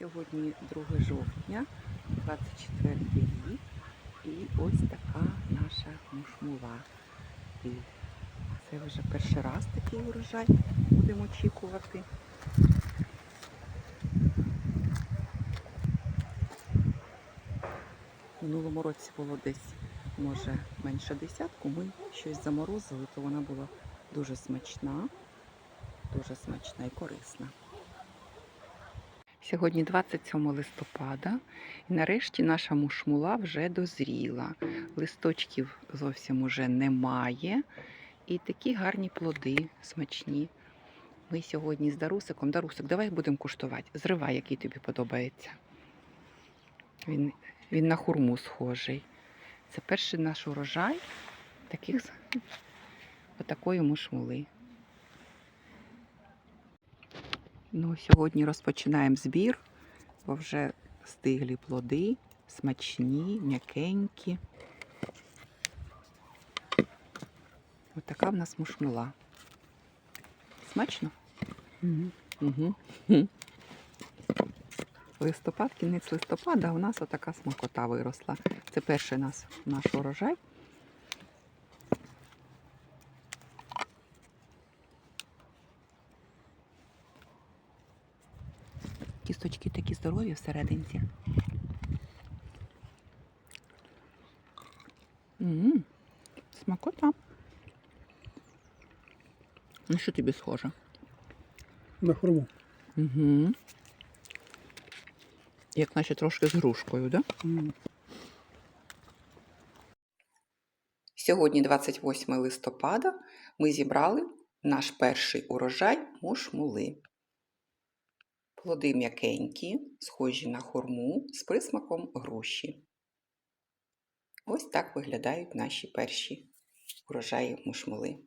Сьогодні 2 жовтня, 24 рік. І ось така наша мушмула. І це вже перший раз такий урожай будемо очікувати. Минулому році було десь, може, менше десятку. Ми щось заморозили, то вона була дуже смачна, дуже смачна і корисна. Сьогодні 27 листопада, і нарешті наша мушмула вже дозріла. Листочків зовсім уже немає. І такі гарні плоди смачні. Ми сьогодні з Дарусиком. Дарусик, давай будемо куштувати. Зривай, який тобі подобається. Він, він на хурму схожий. Це перший наш урожай таких, отакої мушмули. Ну, сьогодні розпочинаємо збір, бо вже стиглі плоди, смачні, м'якенькі. Отака в нас мушмула. Смачно? Угу. Листопад, кінець листопада, а у нас отака смакота виросла. Це перший нас, наш урожай. Кісточки такі здорові всерединці. м Смакота. Ну, що тобі схоже? На хурму. Угу. Як наче трошки з грушкою, так? Да? Сьогодні, 28 листопада, ми зібрали наш перший урожай мушмули. Плоди м'якенькі, схожі на хурму з присмаком груші. Ось так виглядають наші перші урожаї мушмули.